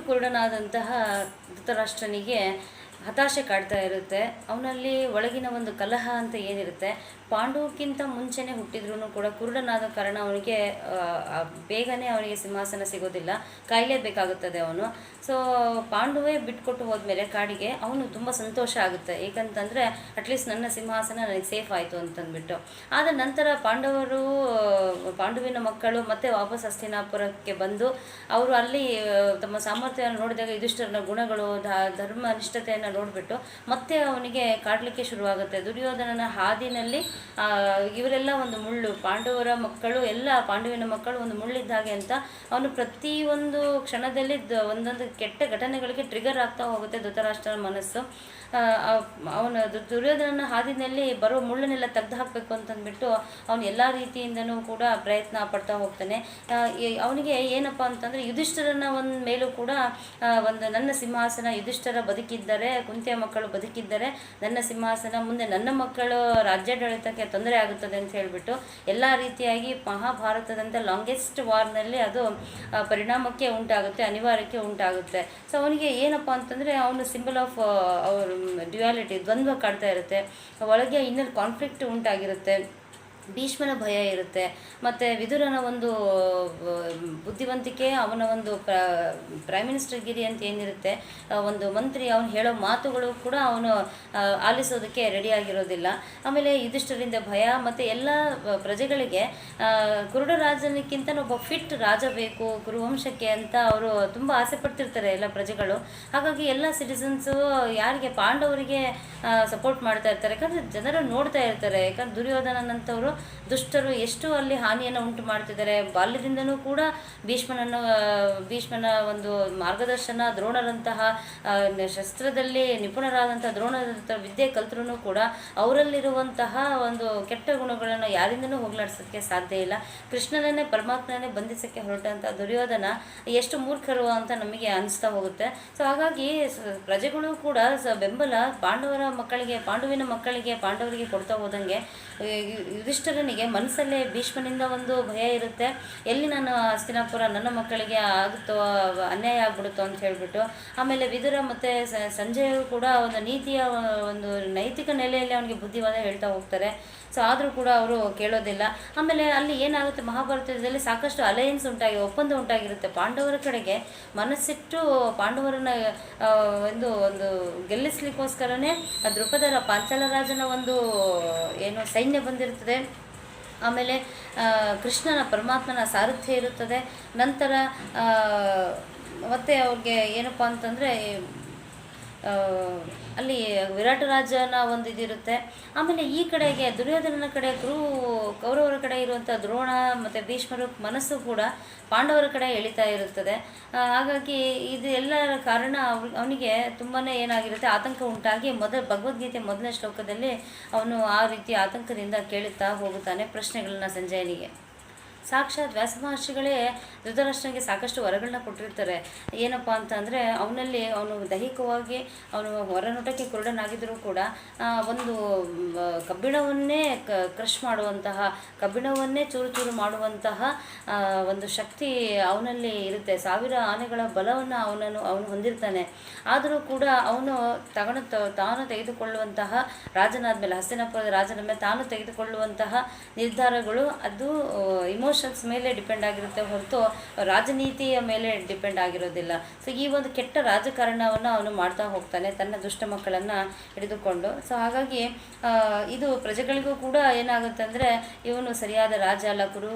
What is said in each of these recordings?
ಕುರುಡನಾದಂತಹ ಧೃತರಾಷ್ಟ್ರನಿಗೆ ಹತಾಶೆ ಕಾಡ್ತಾ ಇರುತ್ತೆ. ಅವನಲ್ಲಿ ಒಳಗಿನ ಒಂದು ಕಲಹ ಅಂತ ಏನಿರುತ್ತೆ ಪಾಂಡುಕ್ಕಿಂತ ಮುಂಚೆನೇ ಹುಟ್ಟಿದ್ರೂ ಕೂಡ ಕುರುಡನಾದ ಕಾರಣ ಅವನಿಗೆ ಬೇಗನೆ ಅವನಿಗೆ ಸಿಂಹಾಸನ ಸಿಗೋದಿಲ್ಲ ಕಾಯಲೇಬೇಕಾಗುತ್ತದೆ ಅವನು. ಸೊ ಪಾಂಡುವೇ ಬಿಟ್ಕೊಟ್ಟು ಹೋದ್ಮೇಲೆ ಕಾಡಿಗೆ ಅವನು ತುಂಬ ಸಂತೋಷ ಆಗುತ್ತೆ. ಏಕಂತಂದರೆ ಅಟ್ಲೀಸ್ಟ್ ನನ್ನ ಸಿಂಹಾಸನ ನನಗೆ ಸೇಫ್ ಆಯಿತು ಅಂತಂದ್ಬಿಟ್ಟು. ಆದ ನಂತರ ಪಾಂಡವರು, ಪಾಂಡುವಿನ ಮಕ್ಕಳು ಮತ್ತೆ ವಾಪಸ್ ಹಸ್ತಿನಾಪುರಕ್ಕೆ ಬಂದು, ಅವರು ಅಲ್ಲಿ ತಮ್ಮ ಸಾಮರ್ಥ್ಯವನ್ನು ನೋಡಿದಾಗ ಇದಿಷ್ಟರ ಗುಣಗಳು ಧರ್ಮ ನಿಷ್ಠತೆಯನ್ನು ನೋಡಿಬಿಟ್ಟು ಮತ್ತೆ ಅವನಿಗೆ ಕಾಡಲಿಕ್ಕೆ ಶುರುವಾಗುತ್ತೆ. ದುರ್ಯೋಧನನ ಹಾದಿನಲ್ಲಿ ಇವರೆಲ್ಲ ಒಂದು ಮುಳ್ಳು, ಪಾಂಡವರ ಮಕ್ಕಳು, ಎಲ್ಲ ಪಾಂಡುವಿನ ಮಕ್ಕಳು ಒಂದು ಮುಳ್ಳಿದ್ದ ಹಾಗೆ ಅಂತ ಅವನು ಪ್ರತಿಯೊಂದು ಕ್ಷಣದಲ್ಲಿ ಒಂದೊಂದು ಕೆಟ್ಟ ಘಟನೆಗಳಿಗೆ ಟ್ರಿಗರ್ ಆಗ್ತಾ ಹೋಗುತ್ತೆ ಧೃತರಾಷ್ಟ್ರನ ಮನಸ್ಸು. ಅವನ ದುರ್ಯೋಧನನ ಹಾದಿನಲ್ಲಿ ಬರೋ ಮುಳ್ಳನ್ನೆಲ್ಲ ತೆಗೆದು ಹಾಕಬೇಕು ಅಂತಂದ್ಬಿಟ್ಟು ಅವನು ಎಲ್ಲ ರೀತಿಯಿಂದನೂ ಕೂಡ ಪ್ರಯತ್ನ ಪಡ್ತಾ ಹೋಗ್ತಾನೆ. ಅವನಿಗೆ ಏನಪ್ಪ ಅಂತಂದರೆ ಯುಧಿಷ್ಠರನ ಒಂದು ಮೇಲೂ ಕೂಡ ಒಂದು ನನ್ನ ಸಿಂಹಾಸನ ಯುಧಿಷ್ಠರ ಬದುಕಿದ್ದರೆ ಕುಂತಿಯ ಮಕ್ಕಳು ಬದುಕಿದ್ದರೆ ನನ್ನ ಸಿಂಹಾಸನ ಮುಂದೆ ನನ್ನ ಮಕ್ಕಳು ರಾಜ್ಯಾಡಳಿತಕ್ಕೆ ತೊಂದರೆ ಆಗುತ್ತದೆ ಅಂತ ಹೇಳಿಬಿಟ್ಟು ಎಲ್ಲ ರೀತಿಯಾಗಿ ಮಹಾಭಾರತದಂಥ ಲಾಂಗೆಸ್ಟ್ ವಾರ್ನಲ್ಲಿ ಅದು ಪರಿಣಾಮಕ್ಕೆ ಉಂಟಾಗುತ್ತೆ, ಅನಿವಾರ್ಯಕ್ಕೆ ಉಂಟಾಗುತ್ತೆ. ಸೊ ಅವನಿಗೆ ಏನಪ್ಪ ಅಂತಂದರೆ ಅವನು ಸಿಂಬಲ್ ಆಫ್ ಅವ್ರ ಡ್ಯುಯಾಲಿಟಿ ದ್ವಂದ್ವ ಕಾಡ್ತಾ ಇರುತ್ತೆ. ಒಳಗೆ ಇನ್ನೊಂದು ಕಾನ್ಫ್ಲಿಕ್ಟ್ ಉಂಟಾಗಿರುತ್ತೆ. ಭೀಷ್ಮನ ಭಯ ಇರುತ್ತೆ. ಮತ್ತು ವಿದುರನ ಒಂದು ಬುದ್ಧಿವಂತಿಕೆ ಅವನ ಒಂದು ಪ್ರ ಪ್ರೈಮ್ ಮಿನಿಸ್ಟರ್ ಗಿರಿ ಅಂತ ಏನಿರುತ್ತೆ ಒಂದು ಮಂತ್ರಿ ಅವನು ಹೇಳೋ ಮಾತುಗಳು ಕೂಡ ಅವನು ಆಲಿಸೋದಕ್ಕೆ ರೆಡಿಯಾಗಿರೋದಿಲ್ಲ ಆಮೇಲೆ ಇದಿಷ್ಟರಿಂದ ಭಯ ಮತ್ತು ಎಲ್ಲ ಪ್ರಜೆಗಳಿಗೆ ಆ, ಕುರುಡ ರಾಜನಿಕ್ಕಿಂತ ಒಬ್ಬ ಫಿಟ್ ರಾಜ ಬೇಕು ಕುರುವಂಶಕ್ಕೆ ಅಂತ ಅವರು ತುಂಬ ಆಸೆ ಪಡ್ತಿರ್ತಾರೆ ಎಲ್ಲ ಪ್ರಜೆಗಳು. ಹಾಗಾಗಿ ಎಲ್ಲ ಸಿಟಿಸನ್ಸು ಯಾರಿಗೆ ಪಾಂಡವರಿಗೆ ಸಪೋರ್ಟ್ ಮಾಡ್ತಾ ಇರ್ತಾರೆ. ಯಾಕಂದರೆ ಜನರು ನೋಡ್ತಾ ಇರ್ತಾರೆ. ಯಾಕಂದ್ರೆ ದುರ್ಯೋಧನನಂಥವರು ದುಷ್ಟರು ಎಷ್ಟು ಅಲ್ಲಿ ಹಾನಿಯನ್ನು ಉಂಟು ಮಾಡ್ತಿದ್ದಾರೆ, ಬಾಲ್ಯದಿಂದನೂ ಕೂಡ ಭೀಷ್ಮನನ್ನು ಭೀಷ್ಮನ ಒಂದು ಮಾರ್ಗದರ್ಶನ, ದ್ರೋಣರಂತಹ ಶಸ್ತ್ರದಲ್ಲಿ ನಿಪುಣರಾದಂತಹ ದ್ರೋಣರಂತಹ ವಿದ್ಯೆ ಕಲ್ತರೂ ಕೂಡ ಅವರಲ್ಲಿರುವಂತಹ ಒಂದು ಕೆಟ್ಟ ಗುಣಗಳನ್ನು ಯಾರಿಂದನೂ ಹೋಗ್ಲಾಡ್ಸೋಕ್ಕೆ ಸಾಧ್ಯ ಇಲ್ಲ. ಕೃಷ್ಣನನ್ನೇ ಪರಮಾತ್ಮನೇ ಬಂಧಿಸೋಕ್ಕೆ ಹೊರಟಂಥ ದುರ್ಯೋಧನ ಎಷ್ಟು ಮೂರ್ಖರು ಅಂತ ನಮಗೆ ಅನಿಸ್ತಾ ಹೋಗುತ್ತೆ. ಸೊ ಹಾಗಾಗಿ ಪ್ರಜೆಗಳು ಕೂಡ ಬೆಂಬಲ, ಪಾಂಡವರ ಮಕ್ಕಳಿಗೆ, ಪಾಂಡುವಿನ ಮಕ್ಕಳಿಗೆ, ಪಾಂಡವರಿಗೆ ಕೊಡ್ತಾ ಹೋದಂಗೆ ಯುಧಿಷ್ಠರನಿಗೆ ಮನಸ್ಸಲ್ಲೇ ಭೀಷ್ಮನಿಂದ ಒಂದು ಭಯ ಇರುತ್ತೆ. ಎಲ್ಲಿ ನಾನು ಹಸ್ತಿನಾಪುರ ನನ್ನ ಮಕ್ಕಳಿಗೆ ಆಗುತ್ತೋ, ಅನ್ಯಾಯ ಆಗ್ಬಿಡುತ್ತೋ ಅಂತ ಹೇಳಿಬಿಟ್ಟು, ಆಮೇಲೆ ವಿದುರ ಮತ್ತು ಸಂಜಯರು ಕೂಡ ಒಂದು ನೀತಿಯ ಒಂದು ನೈತಿಕ ನೆಲೆಯಲ್ಲಿ ಅವನಿಗೆ ಬುದ್ಧಿವಾದ ಹೇಳ್ತಾ ಹೋಗ್ತಾರೆ. ಸೊ ಆದರೂ ಕೂಡ ಅವರು ಕೇಳೋದಿಲ್ಲ. ಆಮೇಲೆ ಅಲ್ಲಿ ಏನಾಗುತ್ತೆ ಮಹಾಭಾರತದಲ್ಲಿ ಸಾಕಷ್ಟು ಅಲಯನ್ಸ್ ಉಂಟಾಗಿ, ಒಪ್ಪಂದ ಉಂಟಾಗಿರುತ್ತೆ. ಪಾಂಡವರ ಕಡೆಗೆ ಮನಸ್ಸಿಟ್ಟು ಪಾಂಡವರನ್ನ ಒಂದು ಒಂದು ಗೆಲ್ಲಿಸ್ಲಿಕ್ಕೋಸ್ಕರನೇ ಆ ಪಾಂಚಾಲ ರಾಜನ ಒಂದು, ಏನು, ಸೈನ್ಯ ಬಂದಿರ್ತದೆ. ಆಮೇಲೆ ಕೃಷ್ಣನ ಪರಮಾತ್ಮನ ಸಾರಥ್ಯ ಇರುತ್ತದೆ. ನಂತರ ಮತ್ತೆ ಅವ್ರಿಗೆ ಏನಪ್ಪ ಅಂತಂದರೆ ಅಲ್ಲಿ ವಿರಾಟ ರಾಜನ ಒಂದು ಇದಿರುತ್ತೆ. ಆಮೇಲೆ ಈ ಕಡೆಗೆ ದುರ್ಯೋಧನನ ಕಡೆ ಗುರು, ಕೌರವರ ಕಡೆ ಇರುವಂಥ ದ್ರೋಣ ಮತ್ತು ಭೀಷ್ಮರ ಮನಸ್ಸು ಕೂಡ ಪಾಂಡವರ ಕಡೆ ಎಳಿತಾ ಇರುತ್ತದೆ. ಹಾಗಾಗಿ ಇದು ಎಲ್ಲರ ಕಾರಣ ಅವನಿಗೆ ತುಂಬಾ ಏನಾಗಿರುತ್ತೆ, ಆತಂಕ ಉಂಟಾಗಿ ಮೊದಲ ಭಗವದ್ಗೀತೆ ಮೊದಲ ಶ್ಲೋಕದಲ್ಲಿ ಅವನು ಆ ರೀತಿ ಆತಂಕದಿಂದ ಕೇಳುತ್ತಾ ಹೋಗುತ್ತಾನೆ ಪ್ರಶ್ನೆಗಳನ್ನ ಸಂಜಯನಿಗೆ. ಸಾಕ್ಷಾತ್ ವ್ಯಾಸ ಮಹರ್ಷಿಗಳೇ ಧೃತರಾಷ್ಟ್ರನಿಗೆ ಸಾಕಷ್ಟು ವರಗಳನ್ನ ಕೊಟ್ಟಿರ್ತಾರೆ. ಏನಪ್ಪ ಅಂತಂದರೆ, ಅವನಲ್ಲಿ ಅವನು ದೈಹಿಕವಾಗಿ ಅವನು ಹೊರನೋಟಕ್ಕೆ ಕುರುಡನಾಗಿದ್ದರೂ ಕೂಡ ಒಂದು ಕಬ್ಬಿಣವನ್ನೇ ಕ, ಕ್ರಷ್ ಮಾಡುವಂತಹ, ಕಬ್ಬಿಣವನ್ನೇ ಚೂರು ಚೂರು ಮಾಡುವಂತಹ ಒಂದು ಶಕ್ತಿ ಅವನಲ್ಲಿ ಇರುತ್ತೆ. ಸಾವಿರ ಆನೆಗಳ ಬಲವನ್ನು ಅವನನ್ನು, ಅವನು ಹೊಂದಿರ್ತಾನೆ. ಆದರೂ ಕೂಡ ಅವನು ತಗಣ ತಾನು ತೆಗೆದುಕೊಳ್ಳುವಂತಹ ರಾಜನಾದ ಮೇಲೆ ಹಸ್ತಿನಾಪುರದ ರಾಜನ ಮೇಲೆ ತಾನು ತೆಗೆದುಕೊಳ್ಳುವಂತಹ ನಿರ್ಧಾರಗಳು, ಅದು ಇಮೋಷನ್ಸ್ ಮೇಲೆ ಡಿಪೆಂಡ್ ಆಗಿರುತ್ತೆ ಹೊರತು ರಾಜನೀತಿಯ ಮೇಲೆ ಡಿಪೆಂಡ್ ಆಗಿರೋದಿಲ್ಲ. ಸೊ ಈ ಒಂದು ಕೆಟ್ಟ ರಾಜಕಾರಣವನ್ನು ಅವನು ಮಾಡ್ತಾ ಹೋಗ್ತಾನೆ, ತನ್ನ ದುಷ್ಟ ಮಕ್ಕಳನ್ನು ಹಿಡಿದುಕೊಂಡು. ಸೊ ಹಾಗಾಗಿ ಇದು ಪ್ರಜೆಗಳಿಗೂ ಕೂಡ ಏನಾಗುತ್ತೆ ಅಂದರೆ ಇವನು ಸರಿಯಾದ ರಾಜ ಅಲ್ಲ, ಕುರು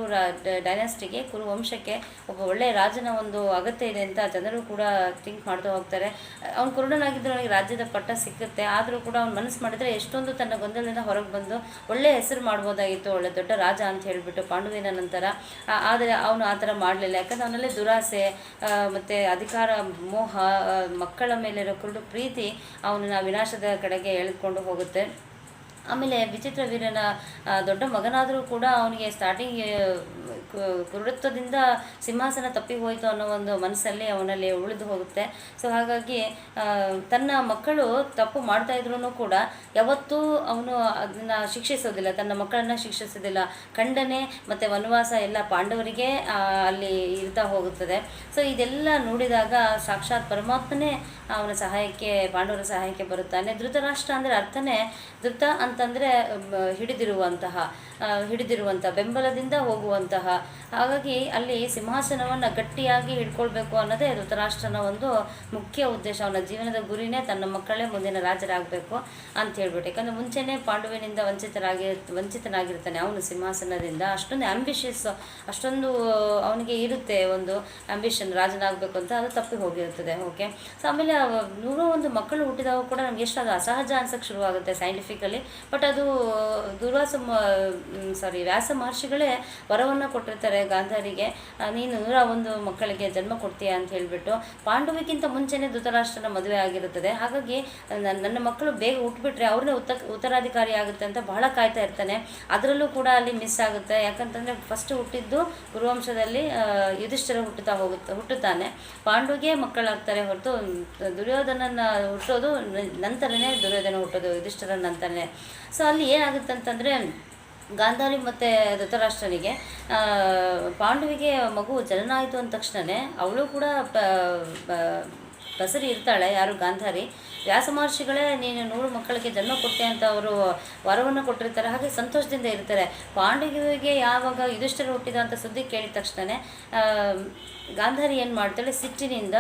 ಡೈನಾಸ್ಟಿಗೆ ಕುರು ವಂಶಕ್ಕೆ ಒಬ್ಬ ಒಳ್ಳೆಯ ರಾಜನ ಒಂದು ಅಗತ್ಯ ಇದೆ ಅಂತ ಜನರು ಕೂಡ ಥಿಂಕ್ ಮಾಡ್ತಾ ಹೋಗ್ತಾರೆ. ಅವ್ನು ಕುರುಡನಾಗಿದ್ದರೆ ಅವನಿಗೆ ರಾಜ್ಯದ ಪಟ್ಟ ಸಿಕ್ಕುತ್ತೆ, ಆದರೂ ಕೂಡ ಅವ್ನು ಮನಸ್ಸು ಮಾಡಿದ್ರೆ ಎಷ್ಟೊಂದು ತನ್ನ ಗೊಂದಲದಿಂದ ಹೊರಗೆ ಬಂದು ಒಳ್ಳೆಯ ಹೆಸರು ಮಾಡ್ಬೋದಾಗಿತ್ತು, ಒಳ್ಳೆ ದೊಡ್ಡ ರಾಜ ಅಂತ ಹೇಳಿಬಿಟ್ಟು ಪಾಂಡುವಿನ ನಂತರ ಆದರೆ ಅವನು ಆ ಥರ ಮಾಡಲಿಲ್ಲ. ಯಾಕಂದ್ರೆ ಅವನಲ್ಲಿ ದುರಾಸೆ ಮತ್ತು ಅಧಿಕಾರ, ಮೋಹ ಮಕ್ಕಳ ಮೇಲಿರೋ ಕುರುಡು ಪ್ರೀತಿ ಅವನನ್ನ ವಿನಾಶದ ಕಡೆಗೆ ಎಳೆದುಕೊಂಡು ಹೋಗುತ್ತೆ. ಆಮೇಲೆ ವಿಚಿತ್ರ ವೀರನ ದೊಡ್ಡ ಮಗನಾದರೂ ಕೂಡ ಅವನಿಗೆ ಸ್ಟಾರ್ಟಿಂಗ್ ಕುರುಡತ್ವದಿಂದ ಸಿಂಹಾಸನ ತಪ್ಪಿ ಹೋಯಿತು ಅನ್ನೋ ಒಂದು ಮನಸ್ಸಲ್ಲಿ ಅವನಲ್ಲಿ ಉಳಿದು ಹೋಗುತ್ತೆ. ಸೊ ಹಾಗಾಗಿ ತನ್ನ ಮಕ್ಕಳು ತಪ್ಪು ಮಾಡ್ತಾ ಇದ್ರು ಕೂಡ ಯಾವತ್ತೂ ಅವನು ಅದನ್ನ ಶಿಕ್ಷಿಸೋದಿಲ್ಲ, ತನ್ನ ಮಕ್ಕಳನ್ನ ಶಿಕ್ಷಿಸೋದಿಲ್ಲ. ಖಂಡನೆ ಮತ್ತು ವನವಾಸ ಎಲ್ಲ ಪಾಂಡವರಿಗೆ ಅಲ್ಲಿ ಇರ್ತಾ ಹೋಗುತ್ತದೆ. ಸೊ ಇದೆಲ್ಲ ನೋಡಿದಾಗ ಸಾಕ್ಷಾತ್ ಪರಮಾತ್ಮನೇ ಅವನ ಸಹಾಯಕ್ಕೆ, ಪಾಂಡವರ ಸಹಾಯಕ್ಕೆ ಬರುತ್ತಾನೆ. ಧೃತರಾಷ್ಟ್ರ ಅಂದರೆ ಅರ್ಥನೇ ಧೃತ ಅಂತಂದರೆ ಹಿಡಿದಿರುವಂತಹ ಹಿಡಿದಿರುವಂಥ ಬೆಂಬಲದಿಂದ ಹೋಗುವಂತಹ ಹಾಗಾಗಿ ಅಲ್ಲಿ ಸಿಂಹಾಸನವನ್ನು ಗಟ್ಟಿಯಾಗಿ ಹಿಡ್ಕೊಳ್ಬೇಕು ಅನ್ನೋದೇ ಧೃತರಾಷ್ಟ್ರನ ಒಂದು ಮುಖ್ಯ ಉದ್ದೇಶ. ಅವನ ಜೀವನದ ಗುರಿನೇ ತನ್ನ ಮಕ್ಕಳೇ ಮುಂದಿನ ರಾಜರಾಗಬೇಕು ಅಂತ ಹೇಳ್ಬಿಟ್ಟು. ಯಾಕಂದರೆ ಮುಂಚೆನೇ ಪಾಂಡುವಿನಿಂದ ವಂಚಿತರಾಗಿ, ವಂಚಿತನಾಗಿರ್ತಾನೆ ಅವನು ಸಿಂಹಾಸನದಿಂದ. ಅಷ್ಟೊಂದು ಆಂಬಿಷಿಯಸ್ ಅಷ್ಟೊಂದು ಅವನಿಗೆ ಇರುತ್ತೆ ಒಂದು ಆಂಬಿಷನ್ ರಾಜನಾಗಬೇಕು ಅಂತ ಅದು ತಪ್ಪಿ ಹೋಗಿರುತ್ತದೆ ಓಕೆ ಸೊ ಆಮೇಲೆ ನೂರೋ ಒಂದು ಮಕ್ಕಳು ಹುಟ್ಟಿದಾಗ ಕೂಡ ನಮ್ಗೆ ಎಷ್ಟು ಅದು ಅಸಹಜ ಅನ್ಸಕ್ಕೆ ಶುರುವಾಗುತ್ತೆ ಸೈಂಟಿಫಿಕಲಿ ಬಟ್ ಅದು ದುರ್ವಾಸ ಸಾರಿ ವ್ಯಾಸ ಮಹರ್ಷಿಗಳೇ ವರವನ್ನು ಕೊಟ್ಟಿರ್ತಾರೆ ಗಾಂಧಾರಿಗೆ ನೀನು ನೂರ ಒಂದು ಮಕ್ಕಳಿಗೆ ಜನ್ಮ ಕೊಡ್ತೀಯ ಅಂತ ಹೇಳಿಬಿಟ್ಟು ಪಾಂಡವಿಗಿಂತ ಮುಂಚೆನೇ ಧೃತರಾಷ್ಟ್ರನ ಮದುವೆ ಆಗಿರುತ್ತದೆ. ಹಾಗಾಗಿ ನನ್ನ ಮಕ್ಕಳು ಬೇಗ ಹುಟ್ಬಿಟ್ರೆ ಅವ್ರನ್ನೇ ಉತ್ತ, ಉತ್ತರಾಧಿಕಾರಿ ಆಗುತ್ತೆ ಅಂತ ಬಹಳ ಕಾಯ್ತಾ ಇರ್ತಾನೆ. ಅದರಲ್ಲೂ ಕೂಡ ಅಲ್ಲಿ ಮಿಸ್ ಆಗುತ್ತೆ. ಯಾಕಂತಂದರೆ ಫಸ್ಟ್ ಹುಟ್ಟಿದ್ದು ಗುರುವಂಶದಲ್ಲಿ ಯುಧಿಷ್ಠರ ಹುಟ್ಟುತ್ತಾ ಹೋಗುತ್ತೆ, ಹುಟ್ಟುತ್ತಾನೆ. ಪಾಂಡುಗೆ ಮಕ್ಕಳಾಗ್ತಾರೆ ಹೊರತು ದುರ್ಯೋಧನನ ಹುಟ್ಟೋದು ನಂತರನೇ ದುರ್ಯೋಧನ ಹುಟ್ಟೋದು ಯುಧಿಷ್ಠಿರ ನಂತರನೇ. ಸೊ ಅಲ್ಲಿ ಏನಾಗುತ್ತೆ ಅಂತಂದರೆ ಗಾಂಧಾರಿ ಮತ್ತು ಧೃತರಾಷ್ಟ್ರನಿಗೆ ಪಾಂಡುವಿಗೆ ಮಗು ಜನನ ಆಯಿತು ಅಂದ ತಕ್ಷಣವೇ ಅವಳು ಕೂಡ ಬಸರಿ ಇರ್ತಾಳೆ, ಯಾರು ಗಾಂಧಾರಿ. ವ್ಯಾಸ ಮಹರ್ಷಿಗಳೇ, ನೀನು ನೂರು ಮಕ್ಕಳಿಗೆ ಜನ್ಮ ಕೊಟ್ಟೆ ಅಂತ ಅವರು ವರವನ್ನು ಕೊಟ್ಟಿರ್ತಾರೆ. ಹಾಗೆ ಸಂತೋಷದಿಂದ ಇರ್ತಾರೆ. ಪಾಂಡವಿಗೆ ಯಾವಾಗ ಯುಧಿಷ್ಠರು ಹುಟ್ಟಿದ ಅಂತ ಸುದ್ದಿ ಕೇಳಿದ ತಕ್ಷಣ ಗಾಂಧಾರಿ ಏನು ಮಾಡ್ತಾಳೆ, ಸಿಟ್ಟಿನಿಂದ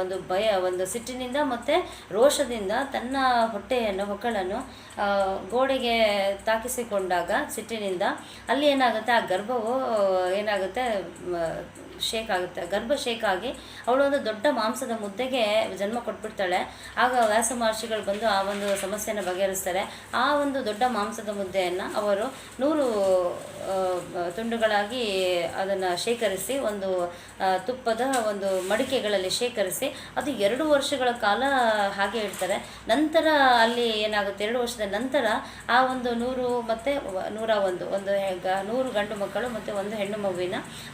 ಒಂದು ಭಯ, ಒಂದು ಸಿಟ್ಟಿನಿಂದ ಮತ್ತು ರೋಷದಿಂದ ತನ್ನ ಹೊಟ್ಟೆಯನ್ನು, ಹೊಕ್ಕಳನ್ನು ಗೋಡೆಗೆ ತಾಕಿಸಿಕೊಂಡಾಗ, ಸಿಟ್ಟಿನಿಂದ, ಅಲ್ಲಿ ಏನಾಗುತ್ತೆ, ಆ ಗರ್ಭವು ಏನಾಗುತ್ತೆ ಶೇಕ್ ಆಗುತ್ತೆ, ಗರ್ಭ ಶೇಕ್ ಆಗಿ ಅವಳು ಒಂದು ದೊಡ್ಡ ಮಾಂಸದ ಮುದ್ದೆಗೆ ಜನ್ಮ ಕೊಟ್ಬಿಡ್ತಾಳೆ. ಆಗ ವ್ಯಾಸ ಮಹರ್ಷಿಗಳು ಬಂದು ಆ ಒಂದು ಸಮಸ್ಯೆಯನ್ನು ಬಗೆಹರಿಸ್ತಾರೆ. ಆ ಒಂದು ದೊಡ್ಡ ಮಾಂಸದ ಮುದ್ದೆಯನ್ನು ಅವರು ನೂರು ತುಂಡುಗಳಾಗಿ ಅದನ್ನು ಶೇಖರಿಸಿ, ಒಂದು ತುಪ್ಪದ ಒಂದು ಮಡಿಕೆಗಳಲ್ಲಿ ಶೇಖರಿಸಿ, ಅದು ಎರಡು ವರ್ಷಗಳ ಕಾಲ ಹಾಗೆ ಇಡ್ತಾರೆ. ನಂತರ ಅಲ್ಲಿ ಏನಾಗುತ್ತೆ, ಎರಡು ವರ್ಷದ ನಂತರ ಆ ಒಂದು ನೂರು ಮತ್ತು ನೂರ ಒಂದು ಒಂದು ನೂರು ಗಂಡು ಮಕ್ಕಳು ಮತ್ತು ಒಂದು ಹೆಣ್ಣು ಮಗುವಿನ